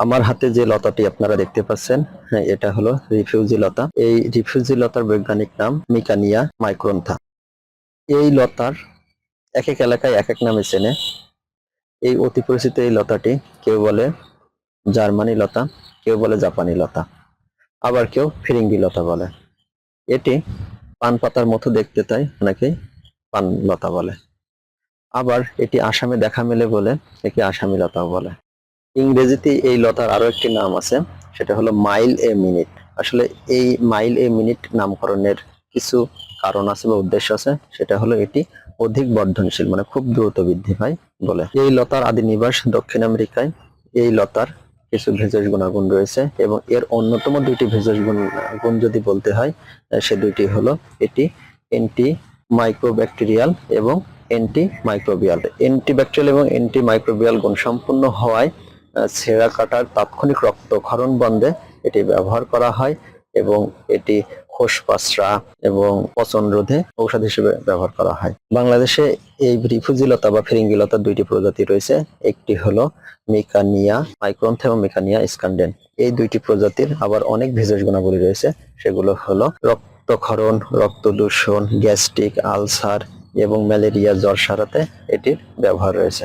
আমার হাতে যে লতাটি আপনারা দেখতে পাচ্ছেন হ্যাঁ, এটা হলো রিফিউজি লতা। এই রিফিউজি লতার বৈজ্ঞানিক নাম মিকানিয়া মাইক্রোন্থা। এই লতার এক এক এলাকায় এক এক নামে চেনে। এই অতি পরিচিত এই লতাটি কেউ বলে জার্মানি লতা কেউ বলে জাপানি লতা আবার কেউ ফিরিঙ্গি লতা বলে। এটি পান পাতার মতো দেখতে তাই অনেকেই পান লতা বলে। আবার এটি আসামে দেখা মেলে বলে একে আসামি লতাও বলে। ইংরেজিতে এই লতার আরও একটি নাম আছে, সেটা হলো মাইল এ মিনিট। আসলে এই মাইল এ মিনিট নামকরণের কিছু কারণ আছে বা উদ্দেশ্য আছে, সেটা হলো এটি অধিক বর্ধনশীল মানে খুব দ্রুত বৃদ্ধি পায় বলে। এই লতার আদি নিবাস দক্ষিণ আমেরিকায়, এই লতার কিছু ভেষজ গুণাগুণ রয়েছে এবং এর অন্যতম দুইটি ভেষজ গুণ গুণ যদি বলতে হয় সে দুইটি হলো এটি এন্টি মাইক্রোব্যাকটেরিয়াল এবং এন্টি মাইক্রোবিয়াল অ্যান্টিব্যাকটেরিয়াল এবং অ্যান্টি মাইক্রোবিয়াল গুণ সম্পন্ন হওয়ায় ছেঁড়া কাটার তাৎক্ষণিক রক্তক্ষরণ বন্ধে এটি ব্যবহার করা হয় এবং এটি খোসপাসরা এবং পচন রোধে ঔষধ হিসেবে ব্যবহার করা হয়। বাংলাদেশে এই রিফুজিলতা বা ফিরিঙ্গিলতার দুইটি প্রজাতি রয়েছে। একটি হলো মিকানিয়া মাইক্রন্থ এবং মিকানিয়া স্ক্যান্ডেন এই দুইটি প্রজাতির আবার অনেক ভেষজ গুণাবলী রয়েছে। সেগুলো হলো রক্তক্ষরণ রক্ত দূষণ গ্যাস্ট্রিক আলসার এবং ম্যালেরিয়া, জ্বর সারাতে এটির ব্যবহার রয়েছে।